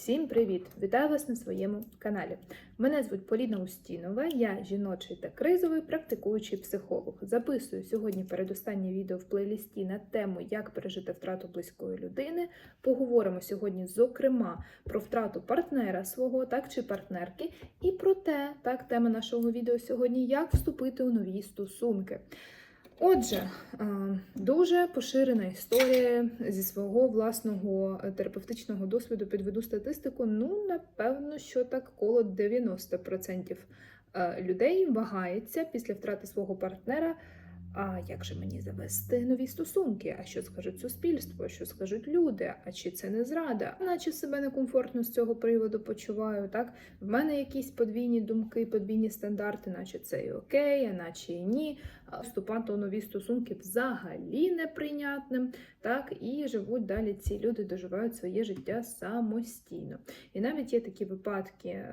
Всім привіт! Вітаю вас на своєму каналі. Мене звуть Поліна Устінова, я жіночий та кризовий практикуючий психолог. Записую сьогодні передостаннє відео в плейлісті на тему Як пережити втрату близької людини. Поговоримо сьогодні, зокрема, про втрату партнера свого, так чи партнерки, і про те, так, тема нашого відео сьогодні, як вступити у нові стосунки. Отже, е, дуже поширена історія зі свого власного е, терапевтичного досвіду підведу статистику. Ну, напевно, що так коло 90% е, людей вагається після втрати свого партнера. А як же мені завести нові стосунки? А що скажуть суспільство? Що скажуть люди? А чи це не зрада? Наче себе некомфортно з цього приводу почуваю. Так в мене якісь подвійні думки, подвійні стандарти, наче це і окей, а наче і ні. Вступати у нові стосунки взагалі неприйнятним. Так і живуть далі. Ці люди доживають своє життя самостійно. І навіть є такі випадки.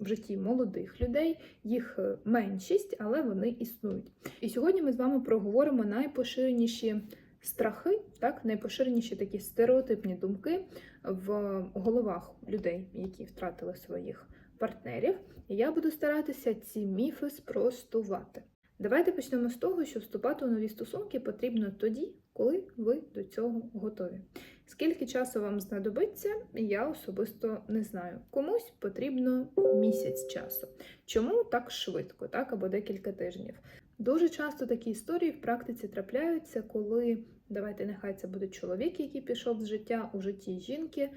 В житті молодих людей їх е, меншість, але вони існують. І сьогодні ми з вами проговоримо найпоширеніші страхи, так, найпоширеніші такі стереотипні думки в головах людей, які втратили своїх партнерів. І я буду старатися ці міфи спростувати. Давайте почнемо з того, що вступати у нові стосунки потрібно тоді, коли ви до цього готові. Скільки часу вам знадобиться, я особисто не знаю. Комусь потрібно місяць часу. Чому так швидко, так або декілька тижнів? Дуже часто такі історії в практиці трапляються, коли давайте нехай це буде чоловік, який пішов з життя у житті жінки,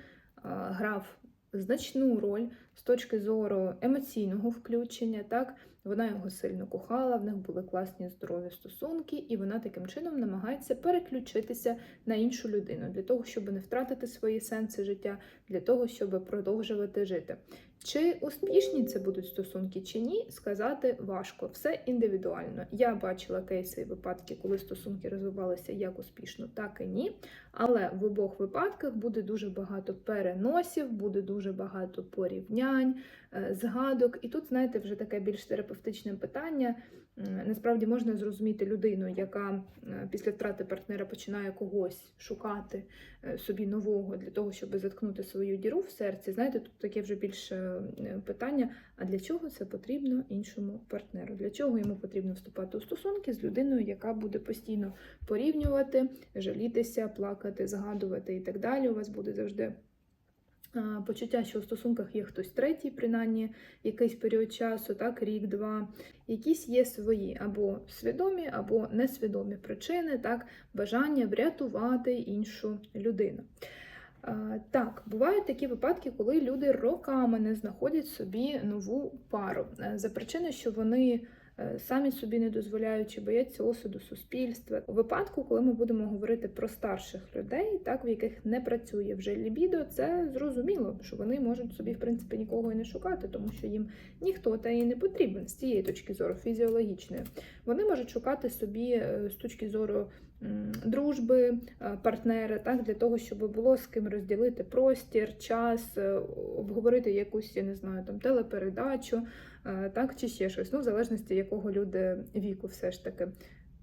грав значну роль з точки зору емоційного включення. Так вона його сильно кохала, в них були класні здорові стосунки, і вона таким чином намагається переключитися на іншу людину для того, щоб не втратити свої сенси життя, для того, щоб продовжувати жити. Чи успішні це будуть стосунки, чи ні, сказати важко. Все індивідуально. Я бачила кейси і випадки, коли стосунки розвивалися як успішно, так і ні. Але в обох випадках буде дуже багато переносів, буде дуже багато порівнянь, е, згадок. І тут, знаєте, вже таке більш терапевтичне питання. Насправді можна зрозуміти людину, яка е, після втрати партнера починає когось шукати е, собі нового для того, щоб заткнути свою діру в серці. Знаєте, тут таке вже більше питання: а для чого це потрібно іншому партнеру? Для чого йому потрібно вступати у стосунки з людиною, яка буде постійно порівнювати, жалітися, плакати, згадувати і так далі. У вас буде завжди. Почуття, що у стосунках є хтось третій, принаймні якийсь період часу, так, рік-два, якісь є свої або свідомі, або несвідомі причини, так, бажання врятувати іншу людину. Так, бувають такі випадки, коли люди роками не знаходять собі нову пару е, за причини, що вони е, самі собі не дозволяють чи бояться осуду суспільства. У випадку, коли ми будемо говорити про старших людей, так в яких не працює вже лібідо, це зрозуміло, що вони можуть собі в принципі нікого і не шукати, тому що їм ніхто та і не потрібен з цієї точки зору фізіологічної. Вони можуть шукати собі е, з точки зору дружби, партнери, партнера, так для того, щоб було з ким розділити простір, час, е, обговорити якусь, я не знаю, там телепередачу, е, так чи ще щось, ну в залежності якого люди віку, все ж таки.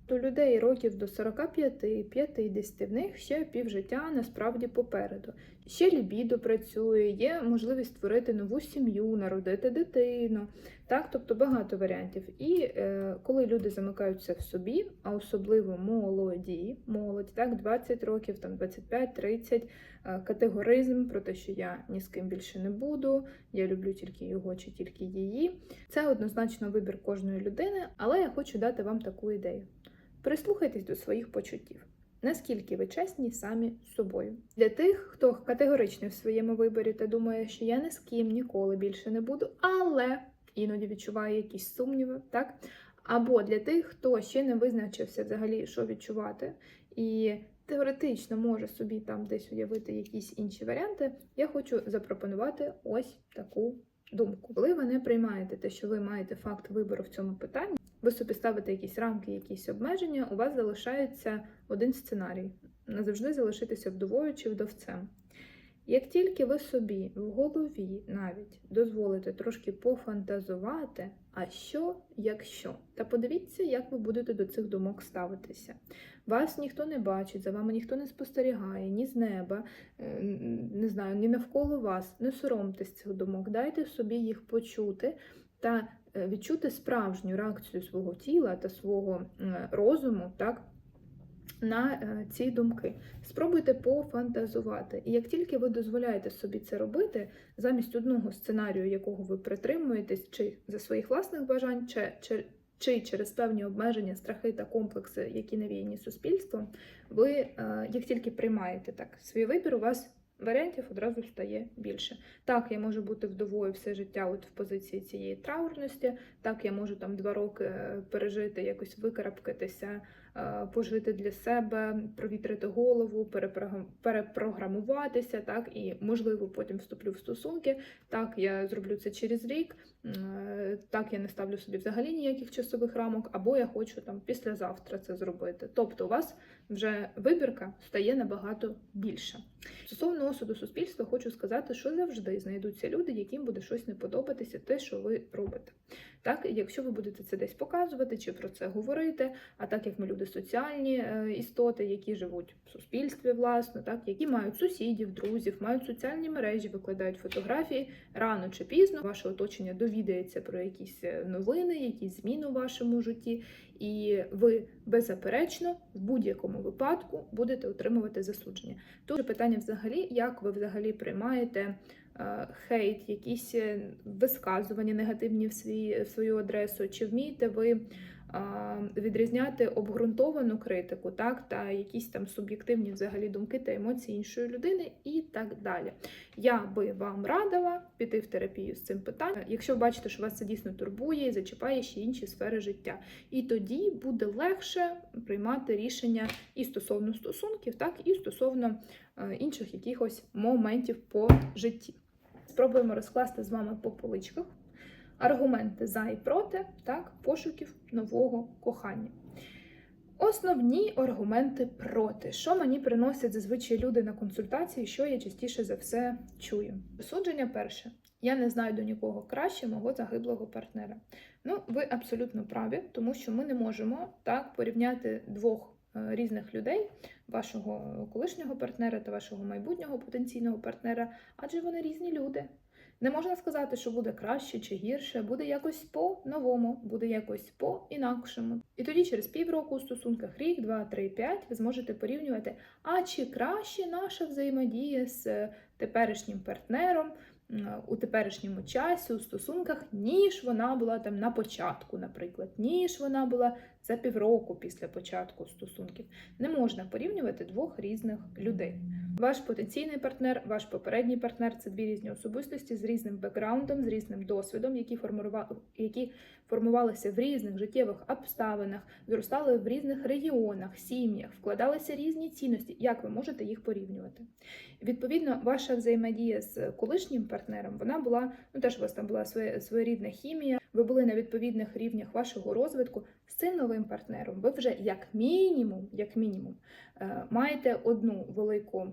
То людей років до 45-50 в них ще півжиття насправді попереду. Ще лібідо працює, є можливість створити нову сім'ю, народити дитину. Так, тобто багато варіантів. І е, коли люди замикаються в собі, а особливо молоді, молодь, так, 20 років, там 25-30, е, категоризм про те, що я ні з ким більше не буду, я люблю тільки його чи тільки її. Це однозначно вибір кожної людини, але я хочу дати вам таку ідею. Прислухайтесь до своїх почуттів. Наскільки ви чесні самі з собою? Для тих, хто категоричний в своєму виборі та думає, що я ні з ким ніколи більше не буду, але іноді відчуває якісь сумніви, так? Або для тих, хто ще не визначився взагалі, що відчувати, і теоретично може собі там десь уявити якісь інші варіанти, я хочу запропонувати ось таку думку. Коли ви не приймаєте те, що ви маєте факт вибору в цьому питанні, ви собі ставите якісь рамки, якісь обмеження, у вас залишається один сценарій назавжди залишитися вдовою чи вдовцем. Як тільки ви собі в голові навіть дозволите трошки пофантазувати, а що, якщо? Та подивіться, як ви будете до цих думок ставитися. Вас ніхто не бачить, за вами ніхто не спостерігає, ні з неба, е, не знаю, ні навколо вас. Не соромтесь цих думок, дайте собі їх почути та відчути справжню реакцію свого тіла та свого е, розуму, так? на е, ці думки. Спробуйте пофантазувати. І як тільки ви дозволяєте собі це робити, замість одного сценарію, якого ви притримуєтесь, чи за своїх власних бажань, чи, чи, чи через певні обмеження, страхи та комплекси, які навіяні суспільством, ви е, як тільки приймаєте так свій вибір, у вас варіантів одразу стає більше. Так, я можу бути вдовою все життя от в позиції цієї траурності, так, я можу там два роки е, пережити, якось викарабкатися, пожити для себе, провітрити голову, перепрограмуватися, так, і можливо потім вступлю в стосунки. Так, я зроблю це через рік, е, так, я не ставлю собі взагалі ніяких часових рамок, або я хочу там післязавтра це зробити. Тобто, у вас вже вибірка стає набагато більша. Стосовно осуду суспільства, хочу сказати, що завжди знайдуться люди, яким буде щось не подобатися, те, що ви робите. Так, якщо ви будете це десь показувати чи про це говорити, а так як ми люди соціальні е, істоти, які живуть в суспільстві, власно, так, які мають сусідів, друзів, мають соціальні мережі, викладають фотографії, рано чи пізно ваше оточення довідається про якісь е, новини, якісь зміни у вашому житті, і ви беззаперечно в будь-якому випадку будете отримувати засудження. Же питання взагалі, як ви взагалі приймаєте е, хейт, якісь висказування негативні в, свій, в свою адресу, чи вмієте ви відрізняти обґрунтовану критику, так, та якісь там суб'єктивні взагалі думки та емоції іншої людини і так далі. Я би вам радила піти в терапію з цим питанням, якщо бачите, що вас це дійсно турбує і зачіпає ще інші сфери життя. І тоді буде легше приймати рішення і стосовно стосунків, так і стосовно е, інших якихось моментів по житті. Спробуємо розкласти з вами по поличках аргументи за і проти, так, пошуків нового кохання. Основні аргументи проти, що мені приносять зазвичай люди на консультації, що я частіше за все чую. Судження перше. Я не знайду нікого краще мого загиблого партнера. Ну, ви абсолютно праві, тому що ми не можемо так порівняти двох е, різних людей, вашого колишнього партнера та вашого майбутнього потенційного партнера, адже вони різні люди. Не можна сказати, що буде краще чи гірше, буде якось по-новому, буде якось по-інакшому. І тоді через півроку у стосунках рік, два, три, п'ять ви зможете порівнювати, а чи краще наша взаємодія з теперішнім партнером у теперішньому часі у стосунках, ніж вона була там на початку, наприклад, ніж вона була за півроку після початку стосунків. Не можна порівнювати двох різних людей. Ваш потенційний партнер, ваш попередній партнер це дві різні особистості з різним бекграундом, з різним досвідом, які формували, які формувалися в різних життєвих обставинах, зростали в різних регіонах, сім'ях, вкладалися різні цінності. Як ви можете їх порівнювати? Відповідно, ваша взаємодія з колишнім партнером вона була ну теж у вас там була своя своєрідна хімія. Ви були на відповідних рівнях вашого розвитку з цим новим партнером. Ви вже як мінімум, як мінімум, е, маєте одну велику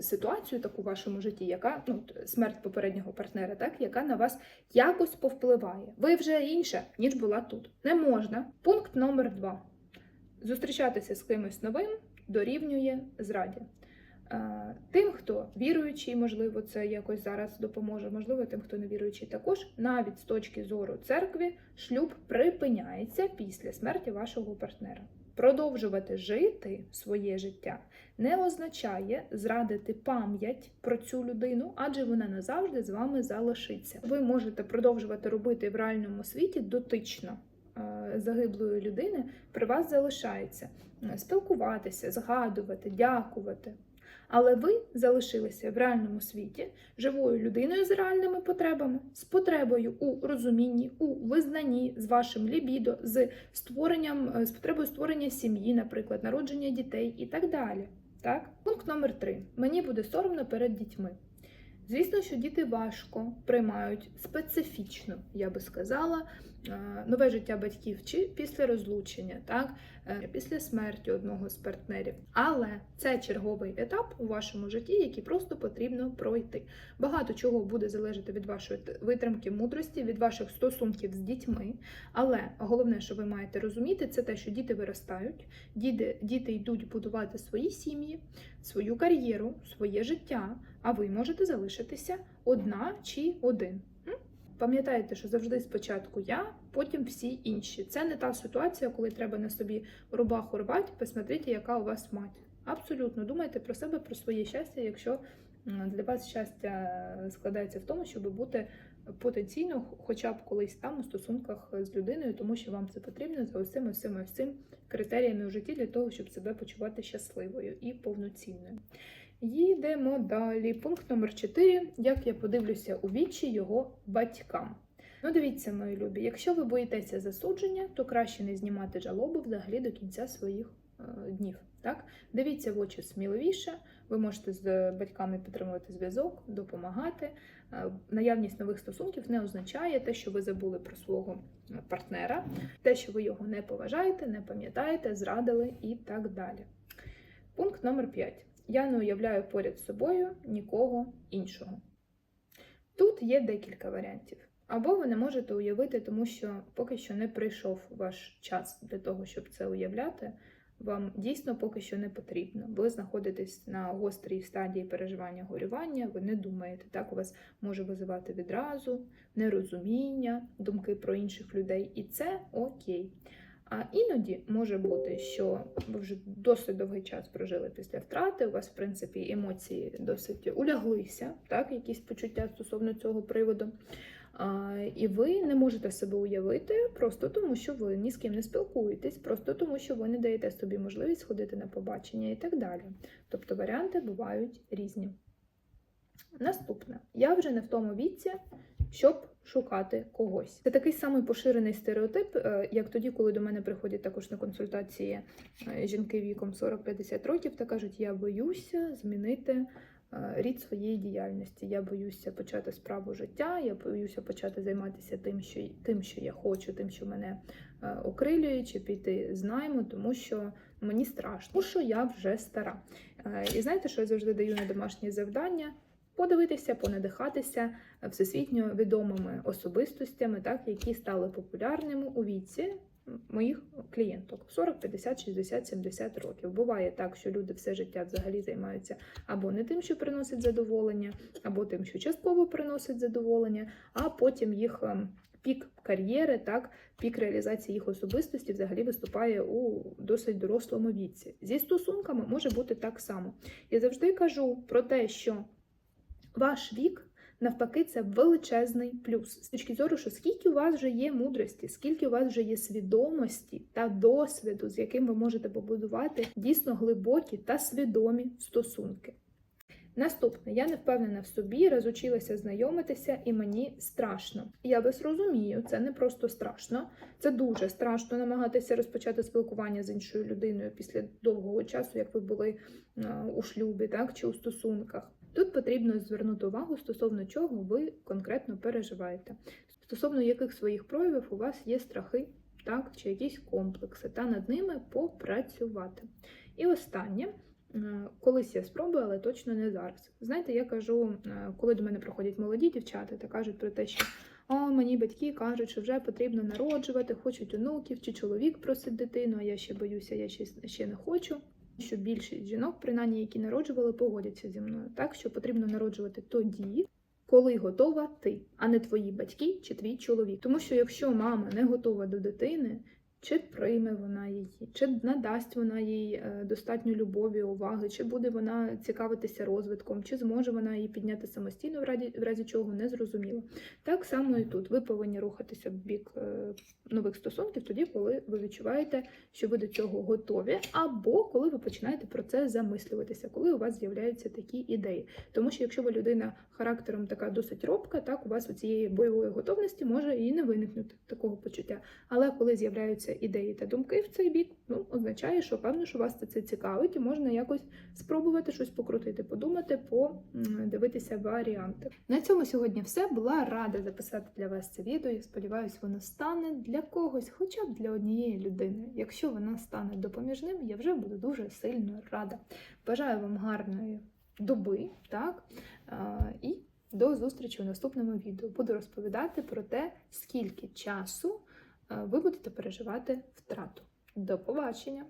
ситуацію таку в вашому житті, яка ну смерть попереднього партнера, так яка на вас якось повпливає. Ви вже інша, ніж була тут. Не можна. Пункт номер два: зустрічатися з кимось новим дорівнює зраді. Е, Тим, хто віруючий, можливо, це якось зараз допоможе, можливо, тим, хто не віруючий, також навіть з точки зору церкви, шлюб припиняється після смерті вашого партнера. Продовжувати жити своє життя не означає зрадити пам'ять про цю людину, адже вона назавжди з вами залишиться. Ви можете продовжувати робити в реальному світі дотично е, загиблої людини, при вас залишається Е, спілкуватися, згадувати, дякувати. Але ви залишилися в реальному світі живою людиною з реальними потребами, з потребою у розумінні, у визнанні, з вашим лібідо, з створенням, е, з потребою створення сім'ї, наприклад, народження дітей і так далі. Так? Пункт номер три. Мені буде соромно перед дітьми. Звісно, що діти важко приймають специфічно, я би сказала, нове життя батьків чи після розлучення, так, е, після смерті одного з партнерів. Але це черговий етап у вашому житті, який просто потрібно пройти. Багато чого буде залежати від вашої витримки, мудрості, від ваших стосунків з дітьми. Але головне, що ви маєте розуміти, це те, що діти виростають, діти, діти йдуть будувати свої сім'ї, свою кар'єру, своє життя, а ви можете залишитися одна чи один. Пам'ятайте, що завжди спочатку я, потім всі інші. Це не та ситуація, коли треба на собі рубаху рвати, посмотрите, яка у вас мать. Абсолютно думайте про себе, про своє щастя, якщо для вас щастя складається в тому, щоб бути потенційно, хоча б колись там у стосунках з людиною, тому що вам це потрібно за усіми всіми всім критеріями у житті для того, щоб себе почувати щасливою і повноцінною. Їдемо далі. Пункт номер 4. Як я подивлюся у вічі його батькам. Ну, дивіться, мої любі, якщо ви боїтеся засудження, то краще не знімати жалобу взагалі до кінця своїх е, днів. Так? Дивіться в очі сміливіше, ви можете з батьками підтримувати зв'язок, допомагати. Е, Наявність нових стосунків не означає те, що ви забули про свого е, партнера, те, що ви його не поважаєте, не пам'ятаєте, зрадили і так далі. Пункт номер 5. Я не уявляю поряд з собою нікого іншого. Тут є декілька варіантів. Або ви не можете уявити, тому що поки що не прийшов ваш час для того, щоб це уявляти. Вам дійсно поки що не потрібно. Ви знаходитесь на гострій стадії переживання горювання, ви не думаєте. Так у вас може визивати відразу, нерозуміння, думки про інших людей, і це окей. А іноді може бути, що ви вже досить довгий час прожили після втрати. У вас, в принципі, емоції досить уляглися, так, якісь почуття стосовно цього приводу. А, і ви не можете себе уявити просто тому, що ви ні з ким не спілкуєтесь, просто тому, що ви не даєте собі можливість ходити на побачення і так далі. Тобто варіанти бувають різні. Наступне, я вже не в тому віці, щоб шукати когось. Це такий самий поширений стереотип, е, як тоді, коли до мене приходять також на консультації е, жінки віком 40-50 років та кажуть, я боюся змінити е, рід своєї діяльності. Я боюся почати справу життя, я боюся почати займатися тим, що тим, що я хочу, тим, що мене окрилює, чи піти з найму, тому що мені страшно, тому що я вже стара. І знаєте, що я завжди даю на домашні завдання? Подивитися, понадихатися всесвітньо відомими особистостями, так, які стали популярними у віці моїх клієнток 40, 50, 60, 70 років. Буває так, що люди все життя взагалі займаються або не тим, що приносить задоволення, або тим, що частково приносить задоволення, а потім їх ем, пік кар'єри, так, пік реалізації їх особистості взагалі виступає у досить дорослому віці. Зі стосунками може бути так само. Я завжди кажу про те, що ваш вік. Навпаки, це величезний плюс з точки зору, що скільки у вас вже є мудрості, скільки у вас вже є свідомості та досвіду, з яким ви можете побудувати дійсно глибокі та свідомі стосунки. Наступне, я не впевнена в собі, розучилася знайомитися, і мені страшно. Я вас розумію, це не просто страшно, це дуже страшно намагатися розпочати спілкування з іншою людиною після довгого часу, як ви були е, у шлюбі, так чи у стосунках. Тут потрібно звернути увагу стосовно чого ви конкретно переживаєте, стосовно яких своїх проявів у вас є страхи, так, чи якісь комплекси, та над ними попрацювати. І останнє. Е, Колись я спробую, але точно не зараз. Знаєте, я кажу, е, коли до мене приходять молоді дівчата та кажуть про те, що о, мені батьки кажуть, що вже потрібно народжувати, хочуть онуків, чи чоловік просить дитину, а я ще боюся, я ще, ще не хочу. Що більшість жінок, принаймні, які народжували, погодяться зі мною, так що потрібно народжувати тоді, коли готова ти, а не твої батьки чи твій чоловік. Тому що якщо мама не готова до дитини, чи прийме вона її, чи надасть вона їй е, достатньо любові, уваги, чи буде вона цікавитися розвитком, чи зможе вона її підняти самостійно, в разі, в разі чого не зрозуміло. Так само і тут. Ви повинні рухатися в бік е, нових стосунків тоді, коли ви відчуваєте, що ви до цього готові, або коли ви починаєте про це замислюватися, коли у вас з'являються такі ідеї. Тому що якщо ви людина характером така досить робка, так у вас у цієї бойової готовності може і не виникнути такого почуття. Але коли з'являються ідеї та думки в цей бік, ну, означає, що певно, що вас це цікавить, і можна якось спробувати щось покрутити, подумати, подивитися варіанти. На цьому сьогодні все. Була рада записати для вас це відео. Я сподіваюся, воно стане для когось, хоча б для однієї людини. Якщо вона стане допоміжним, я вже буду дуже сильно рада. Бажаю вам гарної доби, так? А, і до зустрічі у наступному відео. Буду розповідати про те, скільки часу ви будете переживати втрату. До побачення!